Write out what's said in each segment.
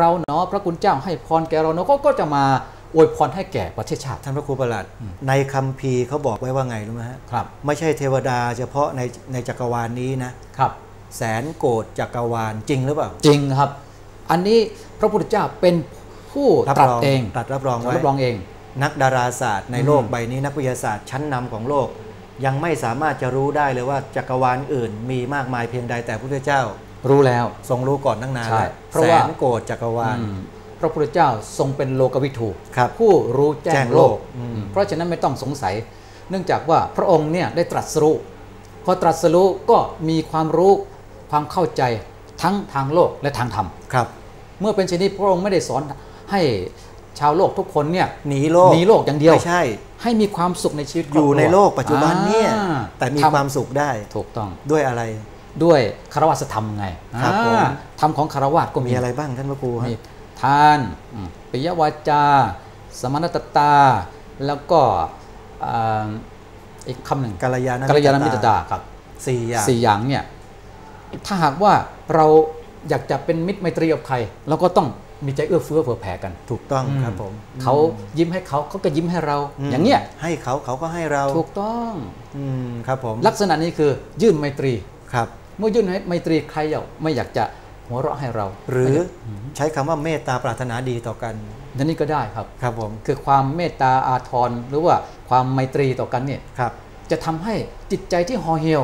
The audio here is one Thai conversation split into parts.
เราเนาะพระคุณเจ้าให้พรแก่เราเนาะก็ก็จะมาอวยพรให้แก่ประเทศชาติท่านพระครูประหลัดในคัมภีร์เขาบอกไว้ว่าไงรู้ไหมฮะครับ ไม่ใช่เทวดาเฉพาะในในจักรวาลนี้นะครับ แสนโกรธจักรวาลจริงหรือเปล่า จริงครับ อันนี้พระพุทธเจ้าเป็นผู้รับตรัสรองเองตรัสรับรองไว้รับรองเอง นักดาราศาสตร์ในโลกอืมใบนี้นักวิทยาศาสตร์ชั้นนำของโลก ยังไม่สามารถจะรู้ได้เลยว่าจักรวาลอื่นมีมากมายเพียงใดแต่พระพุทธเจ้า รู้แล้ว ทรงรู้ก่อนตั้งนานใช่แล้วเพราะแสว่านโกรธจักรวาลอืมพระพุทธเจ้าทรงเป็นโลกวิถูครับผู้รู้แจ้แจ้งงโลโลกกอืมเพราะฉะนั้นไม่ต้องสงสัย เนื่องจากว่าพระองค์เนี่ยได้ตรัสรู้พอตรัสรู้ก็มีความรู้ความเข้าใจทั้งทางโลกและทางธรรมครับ เมื่อเป็นเช่นนี้พระองค์ไม่ได้สอนให้ชาวโลกทุกคนเนี่ยหนีโลกหนีโลกอย่างเดียวไม่ใช่ ให้มีความสุขในชีวิตครออบครัวยู่ในโลกปัจจุบันเนี่ยอ่าแต่มีทำความสุขได้ถูกต้องด้วยอะไร ด้วยคารวะธรรมไงครับอ่าผมธรรมของคารวะก็มีมีอะไรบ้างท่านพระครูฮะมีทานอืมปิยวาจา สมณตตา แล้วก็อ่าอีกคำหนึ่งกัลยาณกัลยาณมิตรตาครับสี่อย่างสี่อย่างเนี่ยถ้าหากว่าเราอยากจะเป็นมิตรไมตรีกับใครเราก็ต้องมีใจเอื้อเฟื้อเผื่อแผ่กัน ถูกต้องอืมครับผมเขายิ้มให้เขาเขาก็ยิ้มให้เรามอย่างเงี้ยให้เขาเขาก็ให้เราถูกต้องอืมครับผมลักษณะนี้คือยื่นไมตรีครับ เมื่อยื่นให้ไมตรีใครอยากไม่อยากจะหัวเราะให้เรา หรือใช้คำว่าเมตตาปรารถนาดีต่อกันนั่นนี่ก็ได้ครับครับผมคือความเมตตาอาทรหรือว่าความไมตรีต่อกันเนี่ยครับ จะทำให้จิตใจที่ห่อเหี่ยว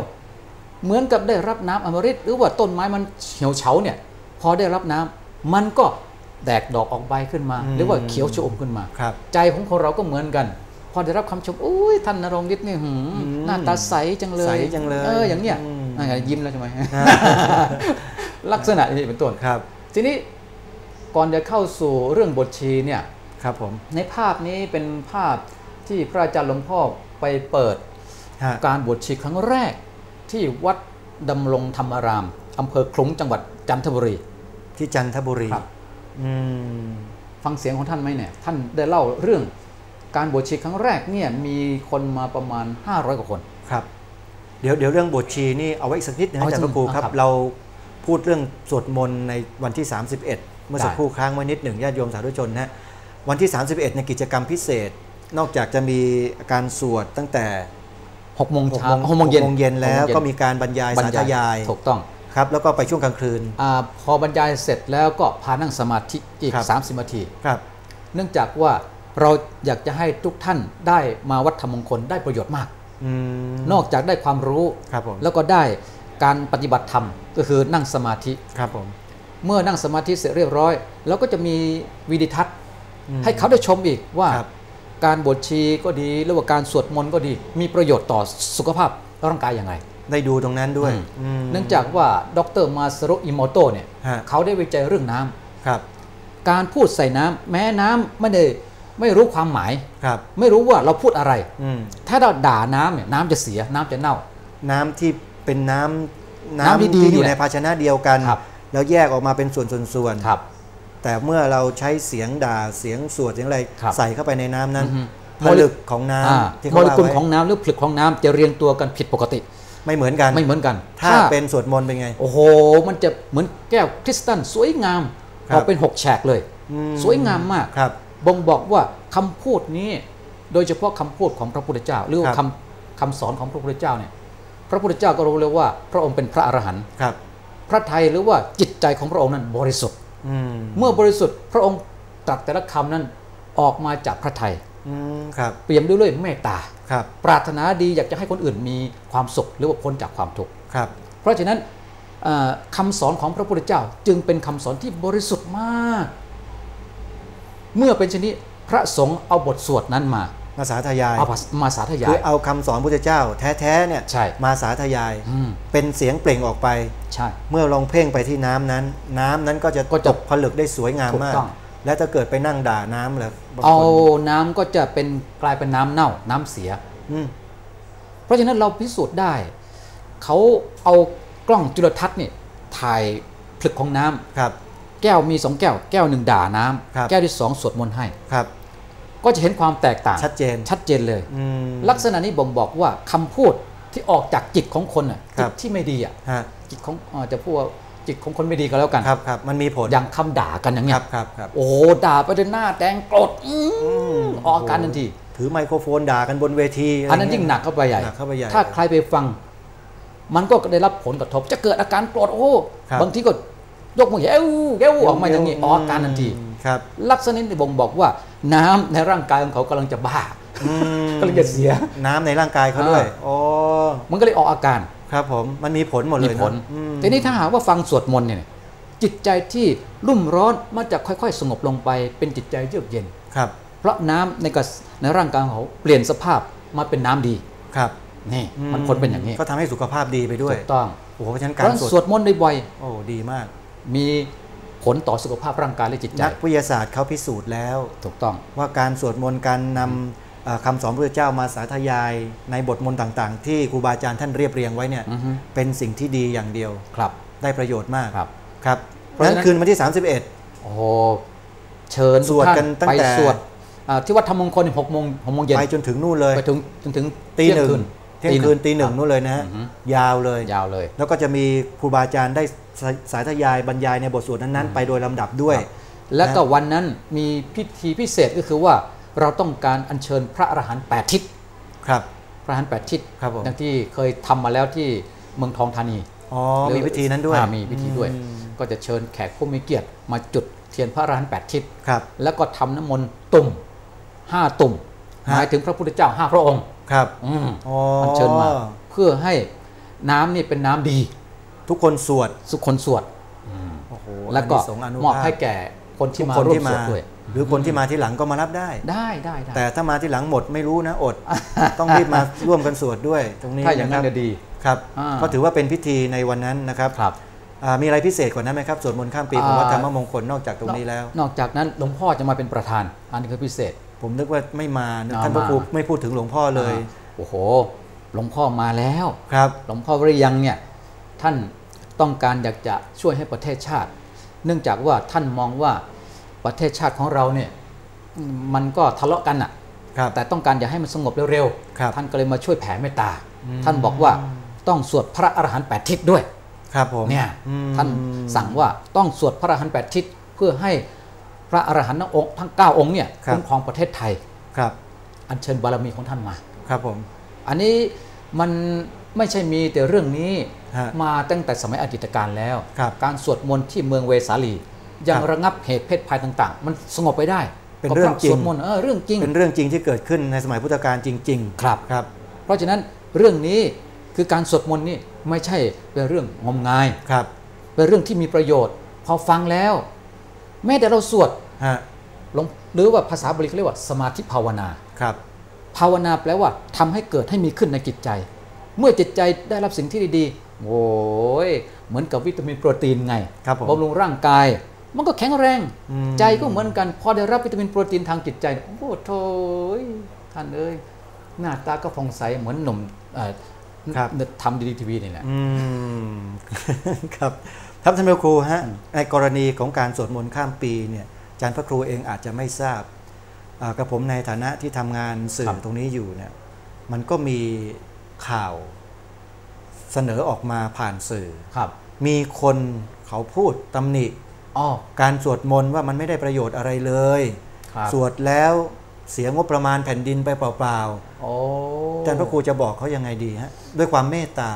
เหมือนกับได้รับน้ำอมฤตหรือว่าต้นไม้มันเหี่ยวเฉาเนี่ยพอได้รับน้ำมันก็แตกดอกออกใบขึ้นมาอืมหรือว่าเขียวชอุ่มขึ้นมาครับใจของคนเราก็เหมือนกัน พอได้รับคำชมอุ้ยท่านนรงฤทธิ์นี่หืมอืมหน้าตาใสจังเลยใสจังเลยเอออย่างเนี้ย อืมอะยิ้มแล้วใช่ไหมลักษณะนี้เป็นต้นครับ ทีนี้ก่อนจะเข้าสู่เรื่องบทชีเนี่ยครับผมในภาพนี้เป็นภาพที่พระอาจารย์หลวงพ่อไปเปิดฮะการบวชชีครั้งแรกที่วัดดำรงธรรมารามอำเภอคลุ้งจังหวัดจันทบุรี ที่จันทบุรีครับอืมฟังเสียงของท่านไหมเนี่ย ท่านได้เล่าเรื่องการบวชชีครั้งแรกเนี่ยมีคนมาประมาณ 500 กว่าคนครับ เดี๋ยวเดี๋ยวเรื่องบทชีนี่เอาไว้อีกสักนิดนะเอาอาไว้จารย์พระครูสักนิดครับครับ เราพูดเรื่องสวดมนต์ในวันที่ 31 เมื่อสักได้ครู่ค้างไว้นิดหนึ่งญาติโยมสาธุชนนะวันที่ 31ในกิจกรรมพิเศษ นอกจากจะมีการสวดตั้งแต่6โมง6เช้าโมงหกโมงเย็นหกโมงเย็นแล้วหโมงก็มีการบรรยายบรสารธยายถูกต้องครับแล้วก็ไปช่วงกลางคืนอาพอบรรยายเสร็จแล้วก็พานั่งสมาธิอีกครับ30นาทีครับ เนื่องจากว่าเราอยากจะให้ทุกท่านได้มาวัดธรรมมงคลได้ประโยชน์มาก อืมนอกจากได้ความรู้ครับผมแล้วก็ได้การปฏิบัติธรรมก็คือนั่งสมาธิครับผมเมื่อนั่งสมาธิเสร็จเรียบร้อยเราก็จะมีวิดีทัศน์อืมให้เขาได้ชมอีกว่าครับการบวชชีก็ดีหรือว่าการสวดมนต์ก็ดี มีประโยชน์ต่อสุขภาพร่างกายอย่างไรได้ดูตรงนั้นด้วยอืมอืมเนื่องจากว่าดรมาซารุอิโมโตะเนี่ยฮะเขาได้วิจัยเรื่องน้ำครับ การพูดใส่น้ำแม้น้ำไม่ได้ ไม่รู้ความหมายครับ ไม่รู้ว่าเราพูดอะไรอืมถ้าเราด่าน้ำเนี่ยน้ำจะเสียน้ำจะเน่า น้ำที่เป็นน้ำน้ำดีๆที่อยู่เนี่ยในภาชนะเดียวกันครับแล้วแยกออกมาเป็นส่วนส่วนส่วนครับแต่เมื่อเราใช้เสียงด่าเสียงสวดเสียงอะไรครับใส่เข้าไปในน้ำนั้นอือฮึผลึกของน้อ่าำที่โมเขาเลว่ากุลไว้ของน้ำหรือผลึกของน้ำจะเรียงตัวกันผิดปกติ ไม่เหมือนกันไม่เหมือนกัน ถ้าเป็นสวดมนต์เป็นไง โอ้โห มันจะเหมือนแก้วคริสตัลสวยงามครัอบอกเป็นหกแฉกเลยอืมสวยงามมากครับ บ่งบอกว่าคำพูดนี้ โดยเฉพาะคำพูดของพระพุทธเจ้า หรือว่าครับคำคำสอนของพระพุทธเจ้าเนี่ย พระพุทธเจ้าก็รู้เลยว่า พระองค์เป็นพระอรหันต์ครับพระไทยหรือว่าจิตใจของพระองค์นั้นบริสุทธิ์อืมเมื่อบริสุทธิ์พระองค์ตรัสแต่ละคำนั้นออกมาจากพระไทยอืมครับเปี่ยมด้วยเมตตาครับปรารถนาดีอยากจะให้คนอื่นมีความสุขหรือว่าพ้นจากความทุกข์ครับเพราะฉะนั้นเอ่อคำสอนของพระพุทธเจ้าจึงเป็นคำสอนที่บริสุทธิ์มาก เมื่อเป็นเช่นนี้พระสงฆ์เอาบทสวดนั้นมามาสาธยายเอามาสาธยาคืยอเอาคำสอนพุทธเจ้า แท้ๆเนี่ยใช่มาสาธยายอืมเป็นเสียงเปล่งออกไปใช่เมื่อลองเพ่งไปที่น้ำนั้น น้ำนั้นก็จะก็จะตกผลึกได้สวยงามถูกมากต้องแล้วถ้าเกิดไปนั่งด่าน้ำเหรอบงเอาคนน้ำก็จะเป็นกลายเป็นน้ำเน่าน้ำเสียอืมเพราะฉะนั้นเราพิสูจน์ได้ เขาเอากล้องจุลทรรศน์นี่ถ่ายผลึกของน้ำครับ แก้วมีสองแก้ว แก้วหนึ่งด่าน้ำครับแก้วที่สองสวดมนต์ให้ครับ ก็จะเห็นความแตกต่างชัดเจนชัดเจนเลยอืมลักษณะนี้บ่งบอกว่าคำพูดที่ออกจากจิตของคนน่ะครัจิบตที่ไม่ดีอะฮะจิตของอาจจะพูดว่าจิตของคนไม่ดีก็แล้วกันครับครับมันมีผลอย่างคำด่ากันอย่างคเงี้รัยบครับครับโอ้โหด่าไปจนหน้าแดงโกรธอื้อออกอาการทันที ถือไมโครโฟนด่ากันบนเวทีะไรอันนั้นยิ่งหนักเข้าไปใหญ่หนักเข้าไปใหญ่ถ้าใครไปฟัง มันก็ได้รับผลกระทบ จะเกิดอาการโกรธโอ้ครับบางทีก็ ยกมือแย้วแย้วออกมาอย่างนี้ออกอาการทันทีครับลักษณะนี้บ่งบอกว่าน้ำในร่างกายของเขากำลังจะบ้าอืมกำลังจะเสียน้ำในร่างกายเขาด้วยอ่าอ๋อมันก็เลยออกอาการครับผมมันมีผลหมดเลมียผลนะอืมทีนี้ถ้าหากว่าฟังสวดมนต์เนี่ยจิตใจที่รุ่มร้อนมันจะค่อยๆ สงบลงไปเป็นจิตใจเยือกเย็นครับ เพราะน้ำในกระในร่างกายของเขาเปลี่ยนสภาพมาเป็นน้ำดีครับนี่มันคนเป็นอย่างนี้ ก็ทำให้สุขภาพดีไปด้วยถูกต้องโอ้โหเพราะฉะนั้นเพการราะฉะนั้นสวดสวดมนต์บ่อยโอ้ดีมากๆ มีผลต่อสุขภาพร่างกายและจิตใจนักวิทยาศาสตร์เขาพิสูจน์แล้ว ถูกต้องว่าการสวดมนต์การนำเอ่อคำสอนพระเจ้ามาสาธยายในบทมนต์ต่างๆ ที่ครูบาอาจารย์ท่านเรียบเรียงไว้เนี่ยอือฮึเป็นสิ่งที่ดีอย่างเดียวครับ ได้ประโยชน์มากครับครับเพราะฉะนั้นนั้นคืนวันที่โอ้โหเชิญสวดทุท่ากันตั้งไปแต่สวดอ่าที่วัดธรรมมงคลหกโมงหกโมงเย็น31ไปจนถึงนู่นเลยไปถึงจนถึงตีหนึ่งเที่ยงคืนเที่ยงคืนตีหนึ่งครับนู่นเลยนะฮะอือฮึยาวเลยยาวเลย แล้วก็จะมีครูบาอาจารย์ได้ สาสาธยายบรรยายในบทสวดนั้นๆ ไปโดยลำดับด้วย แล้วก็วันนั้นมีพิธีพิเศษก็คือว่าเราต้องการอัญเชิญพระอรหันต์แปดทิศครับ พระอรหันต์แปดทิศครับผมดังที่เคยทำมาแล้วที่เมืองทองธานีอ๋อหรือมีพิธีนั้นด้วยอ่ามีพิธีด้วยอืมก็จะเชิญแขกผู้มีเกียรติมาจุดเทียนพระอรหันต์แปดทิศครับ แล้วก็ทำน้ำมนต์ตุ่มห้าตุ่มฮะหมายถึงพระพุทธเจ้าห้าพระองค์ครับอืมอ๋ออัญเชิญมา เพื่อให้น้ำนี่เป็นน้ำดี ทุกคนสวดสุขคนสวด โอ้โหแล้วก็อานิสงส์อนุมอบภาพให้แก่คนที่มาคนร่วมที่สมาวดด้วย หรือคนที่มาที่หลังก็มารับได้ ได้ได้ได้ แต่ถ้ามาที่หลังหมดไม่รู้นะอด ต้องรีบมาร่วมกันสวดด้วย ตรงนี้ถ้าอย่างนั้นะคจะรับดี ครับอ่า ก็ถือว่าเป็นพิธีในวันนั้นนะครับครับ อ่ามีอะไรพิเศษกว่านั้นไหมครับสวดมนต์ข้ามปีของวัดอ่าธรรมมงคลนอกจากตรงนี้แล้ว นอกจากนั้นหลวงพ่อจะมาเป็นประธาน อันนี้คือพิเศษ ผมนึกว่าไม่มานะอ่าท่านพระครูมาไม่พูดถึงหลวงพ่อเลยอ่าโอ้โห หลวงพ่อมาแล้ว ครับ หลวงพ่อวริยังเนี่ย ท่านต้องการอยากจะช่วยให้ประเทศชาติ เนื่องจากว่าท่านมองว่าประเทศชาติของเราเนี่ยมันก็ทะเลาะกันอะครับแต่ต้องการอยากให้มันสงบเร็วครับท่านก็เลยมาช่วยแผ่เมตตา ท่านบอกว่าต้องสวดพระอรหันต์แปดทิศด้วยครับผมเนี่ยอืมท่านสั่งว่าต้องสวดพระอรหันต์แปดทิศเพื่อให้พระอรหันต์ทั้งองค์ทั้งเก้าองค์เนี่ยคุ้มครองประเทศไทยครับ อัญเชิญบารมีของท่านมา ครับผม อันนี้มันไม่ใช่มีแต่เรื่องนี้ฮะ มาตั้งแต่สมัยอดีตการแล้วครับการสวดมนต์ที่เมืองเวสาลียังครับระงับเหตุเพศภัยต่าง ๆ มันสงบไปได้ เป็นเรื่องจริงพาะพะสวดมนต์เออเรื่องจริง เป็นเรื่องจริงที่เกิดขึ้นในสมัยพุทธกาลจริง ๆ ครับครับ เพราะฉะนั้นเรื่องนี้คือการสวดมนต์นี่ไม่ใช่เป็นเรื่องงมงายครับเป็นเรื่องที่มีประโยชน์ พอฟังแล้ว แม้แต่เราสวดฮะหลวงหรือว่าภาษาบาลีเขาเรียกว่าสมาธิภาวนาครับภาวนาแปลว่าทำให้เกิดให้มีขึ้นในจิตใจ เมื่อจิตใจได้รับสิ่งที่ดีๆ โอ้ยเหมือนกับวิตามินโปรตีนไงครับผมบำรุงร่างกาย มันก็แข็งแรงอืมใจก็เหมือนกัน พอได้รับวิตามินโปรตีนทางจิตใจ โอ้โหโถยท่านเอ้ยหน้าตาก็ผ่องใสเหมือนหนุ่มเอ่อครับทำดีดีทีวีนี่แหละอืมครับท่านท่านครูฮะในกรณีของการสวดมนต์ข้ามปีเนี่ยอาจารย์พระครูเองอาจจะไม่ทราบอ่ากับผมในฐานะที่ทำงานสื่ครัอบตรงนี้อยู่เนี่ยมันก็มีข่าว เสนอออกมาผ่านสื่อครับ มีคนเขาพูดตำหนิอ๋อการสวดมนต์ว่ามันไม่ได้ประโยชน์อะไรเลยครับสวดแล้วเสียงบประมาณแผ่นดินไปเปล่าโอ้ๆอาจารย์พระครูจะบอกเขายังไงดีฮะด้วยความเมตตา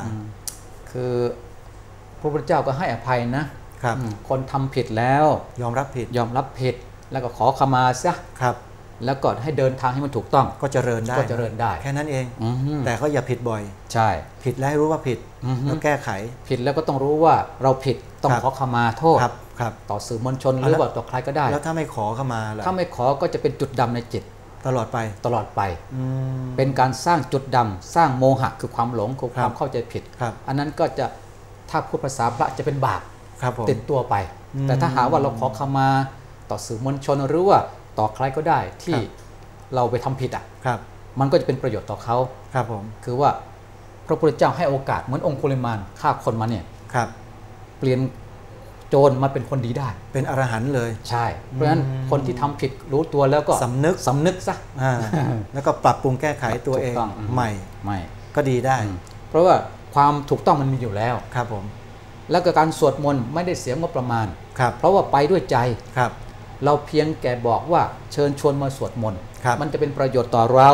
คือพระพุทธเจ้าก็ให้อภัยนะครับอืมคนทำผิดแล้ว ยอมรับผิดยอมรับผิด แล้วก็ขอขมาซะครับ แล้วก็ให้เดินทางให้มันถูกต้องก็เจริญได้ก็เจริญได้ แค่นั้นเองอือฮึแต่ก็อย่าผิดบ่อย ใช่ ผิดแล้วให้รู้ว่าผิดอือฮึแล้วแก้ไข ผิดแล้วก็ต้องรู้ว่าเราผิดต้องครับขอขมาโทษครับครับต่อสื่อมวลชนหอะรือแล้วว่าต่อใครก็ได้ แล้วถ้าไม่ขอเข้ามาล่ะถ้าไม่ขอก็จะเป็นจุดดำในจิตตลอดไปตลอดไปอืมเป็นการสร้างจุดดำสร้างโมหะคือความหลงคือความครับเข้าใจผิดครับอันนั้นก็จะถ้าพูดภาษาพระจะเป็นบาปครับผมติดตัวไปอืมแต่ถ้าหาว่าเราขอขมาต่อสื่อมวลชนหรือว่า ต่อใครก็ได้ที่ครับเราไปทำผิดอะครับมันก็จะเป็นประโยชน์ต่อเขาครับผมคือว่าพระพุทธเจ้าให้โอกาสเหมือนองคุลิมานฆ่าคนมาเนี่ยครับเปลี่ยนโจรมาเป็นคนดีได้ เป็นอรหันต์เลย ใช่ เพราะฉะนั้นอืมคนที่ทำผิดรู้ตัวแล้วก็สำนึกสำนึกซะอ่าแล้วก็ปรับปรุงแก้ไขตัวเองถูกต้องอืมใหม่ไม่ก็ดีได้อืมเพราะว่าความถูกต้องมันมีอยู่แล้วครับผม แล้วก็การสวดมนต์ไม่ได้เสียงบประมาณครับเพราะว่าไปด้วยใจครับ เราเพียงแก่บอกว่าเชิญชวนมาสวดมนต์ครับมันจะเป็นประโยชน์ต่อเรา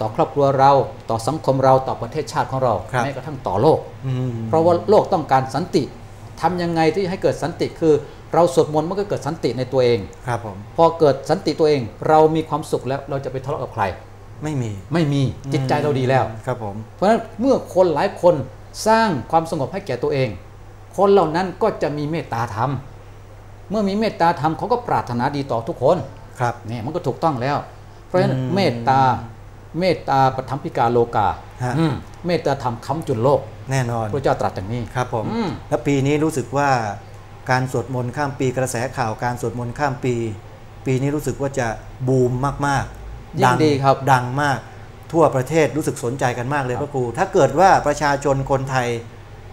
ต่อครอบครัวเรา ต่อสังคมเราต่อประเทศชาติของเราครับแม้กระทั่งต่อโลกอืมเพราะว่าโลกต้องการสันติทำยังไงที่ให้เกิดสันติคือ เราสวดมนต์มันก็เกิดสันติในตัวเองครับผมพอเกิดสันติตัวเอง เรามีความสุขแล้วเราจะไปทะเลาะกับใคร ไม่มีไม่มีจิตใจเราดีแล้วครับผมเพราะฉะนั้นเมื่อคนหลายคนสร้างความสงบให้แก่ตัวเอง คนเหล่านั้นก็จะมีเมตตาธรรม เมื่อมีเมตตาธรรมเขาก็ปรารถนาดีต่อทุกคนครับเนี่ยมันก็ถูกต้องแล้ว เพราะฉะนั้นอืมเมตตาเมตตาปฐมพิกาโลกาฮะอืมเมตตาธรรมค้ำจุนโลก แน่นอนพระเจ้าตรัสอย่างนี้ครับผมอืมแล้วปีนี้รู้สึกว่าการสวดมนต์ข้ามปีกระแสข่าวการสวดมนต์ข้ามปี ปีนี้รู้สึกว่าจะบูมมากๆยิ่งดีครับดังมาก ทั่วประเทศรู้สึกสนใจกันมากเลยพระครู ถ้าเกิดว่าประชาชนคนไทย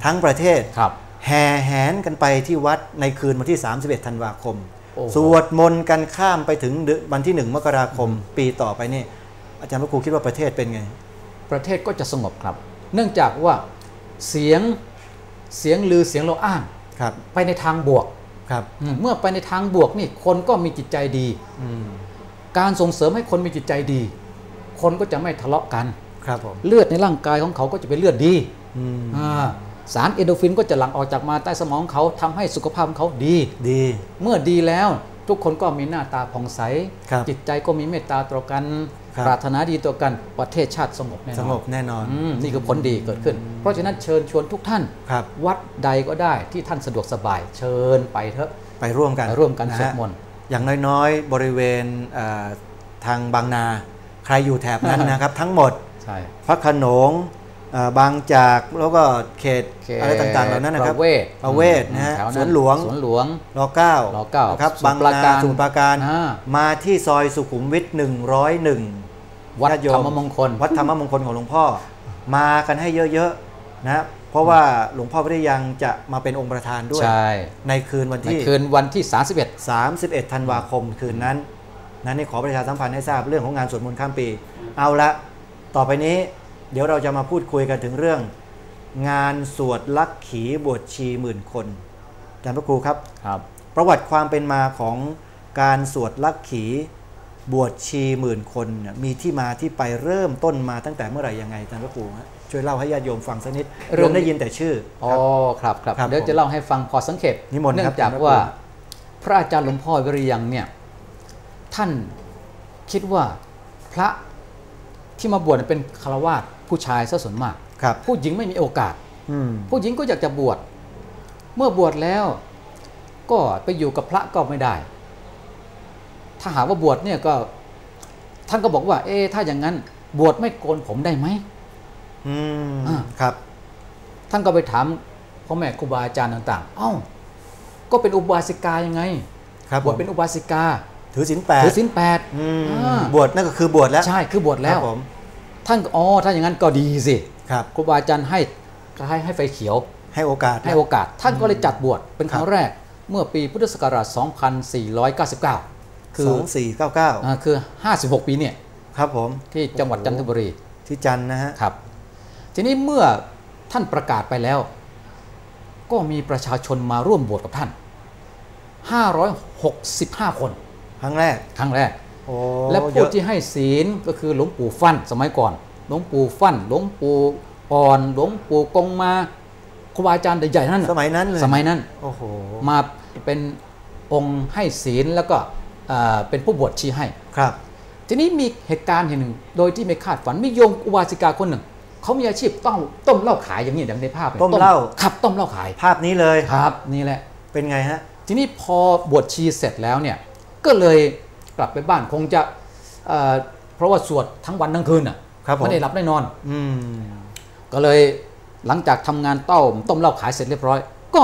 ทั้งประเทศครับ แห่แหนกันไปที่วัดในคืนวันที่ 31 ธันวาคมโอ้โหสวดมนต์กันข้ามไปถึงเดือนวันที่1มกราคม ปีต่อไปนี่ อาจารย์พระครูคิดว่าประเทศเป็นไง ประเทศก็จะสงบครับ เนื่องจากว่าเสียงเสียงลือเสียงเราอ้างครับไปในทางบวกครับอืมเมื่อไปในทางบวกนี่คนก็มีจิตใจดีอืมการส่งเสริมให้คนมีจิตใจดี คนก็จะไม่ทะเลาะกันครับผมเลือดในร่างกายของเขาก็จะเป็นเลือดดีอืมอ่า สารเอนโดรฟินก็จะหลั่งออกจากมาใต้สมองเขาทำให้สุขภาพของเขาดีดี เมื่อดีแล้วทุกคนก็มีหน้าตาผ่องใสครับจิตใจก็มีเมตตาต่อกันครับปรารถนาดีต่อกันประเทศชาติสงบแน่นอนสงบแน่นอนอืมนี่คือผลดีเกิดขึ้น เพราะฉะนั้นเชิญชวนทุกท่านครับวัดใดก็ได้ที่ท่านสะดวกสบาย เชิญไปเถอะไปร่วมกันไปร่วมกันะฮะสวดมนต์อย่างน้อยๆ บริเวณเอ่อทางบางนา ใครอยู่แถบนั้นนะครับ ทั้งหมดใช่พระโขนงเอ่อ บางจากแล้วก็เขตอะไรต่างๆเหล่านั้นนะครับประเวศประเวศนะฮะแถสวนหลวงสวนหลวงรอเก้ารอเก้านะครับสมุบาทงรปรานาการสมุทรปราการอ่ามาที่ซอยสุขุมวิท101วัดญาติโยธรรมมงคล วัดธรรมมงคลของหลวงพ่อ มากันให้เยอะๆนะเพราะว่าหลวงพ่อพระยังจะมาเป็นองค์ประธานด้วยใช่ในคืนวันในที่คืนวันที่ 31 31ธันวาคมคืนนั้นนั้นนี่ขอประชาสัมพันธ์ให้ทราบเรื่องของงานสวดมนต์ข้ามปี เอาละต่อไปนี้ เดี๋ยวเราจะมาพูดคุยกันถึงเรื่อง งานสวดลักขีบวชชีหมื่นคนอาจารย์พระครูครับครับ ประวัติความเป็นมาของการสวดลักขีบวชชีหมื่นคนเนี่ยมีที่มาที่ไปเริ่มต้นมาตั้งแต่เมื่อไหร่ยังไงอาจารย์พระครูฮะช่วยเล่าให้ญาติโยมฟังสักนิดเรื่องโยมได้ยินแต่ชื่ออ๋อครับครับครับเดี๋ยวผมจะเล่าให้ฟังพอสังเกตนิมนต์เนื่ครัอบงจากท่านพระว่าครูพระอาจารย์หลวงพ่อวิริยังเนี่ยท่านคิดว่าพระที่มาบวชเป็นคารวาส ผู้ชายซะส่วนมากครับผู้หญิงไม่มีโอกาสอืมผู้หญิงก็อยากจะบวชเมื่อบวชแล้ว ก็ไปอยู่กับพระก็ไม่ได้ ถ้าหากว่าบวชเนี่ยก็ท่านก็บอกว่า เอ๊ะถ้าอย่างนั้น บวชไม่โกนผมได้ไหมอืมอ่าครับ ท่านก็ไปถามพ่อแม่ครูบาอาจารย์ต่าง ๆ เอ้า ก็เป็นอุบาสิกายังไง ครับบวชเป็นอุบาสิกา ถือศีลแปดถือศีลแปดอืมอ่าบวชนั่นก็คือบวชแล้ว ใช่ คือบวชแล้ควรับผม ท่านก็อ๋อถ้าอย่างนั้นก็ดีสิครับครูบาอาจารย์ให้ให้ให้ไฟเขียว ให้โอกาสให้โอกาส ท่านก็เลยจัดบวชเป็นครั้คงรับแรกเมื่อปีพุทธศักราช 2499 คือสองสี่เก้าเก้าอ่าคือ 56 ปีเนี่ยครับผมที่จังหวัดจันทบุรีที่จันทร์นะฮะครับ ทีนี้เมื่อท่านประกาศไปแล้ว ก็มีประชาชนมาร่วมบวชกับท่าน 565 คน ครั้งแรกครั้งแรกโอ้ และเยผู้อะที่ให้ศีลก็คือหลวงปู่ฟั่นสมัยก่อน หลวงปู่ฟั่น หลวงปู่อ่อน หลวงปู่กงมาครูบาอาจารย์ใหญ่ๆนั่นน่ะสมัยนั้นเลยสมัยนั้นโอ้โหมาเป็นองค์ให้ศีลแล้วก็เอ่อเป็นผู้บวชชีให้ครับ ทีนี้มีเหตุการณ์แห่งหนึ่ง โดยที่ไม่คาดฝันมีโยมอุบาสิกาคนหนึ่งเขามีอาชีพต้มต้มเหล้าขายอย่างนี้อย่างในภาพนี่ยต้มเหล้าครับต้มเหล้าขายภาพนี้เลยครับนี่แหละ เป็นไงฮะทีนี้พอบวชชีเสร็จแล้วเนี่ยก็เลย กลับไปบ้านคงจะเอ่อเพราะว่าสวดทั้งวันทั้งคืนอะครับผม ไม่ได้หลับได้นอน อืม ก็เลยหลังจากทำงานเต้าต้มเหล้าขายเสร็จเรียบร้อย ก็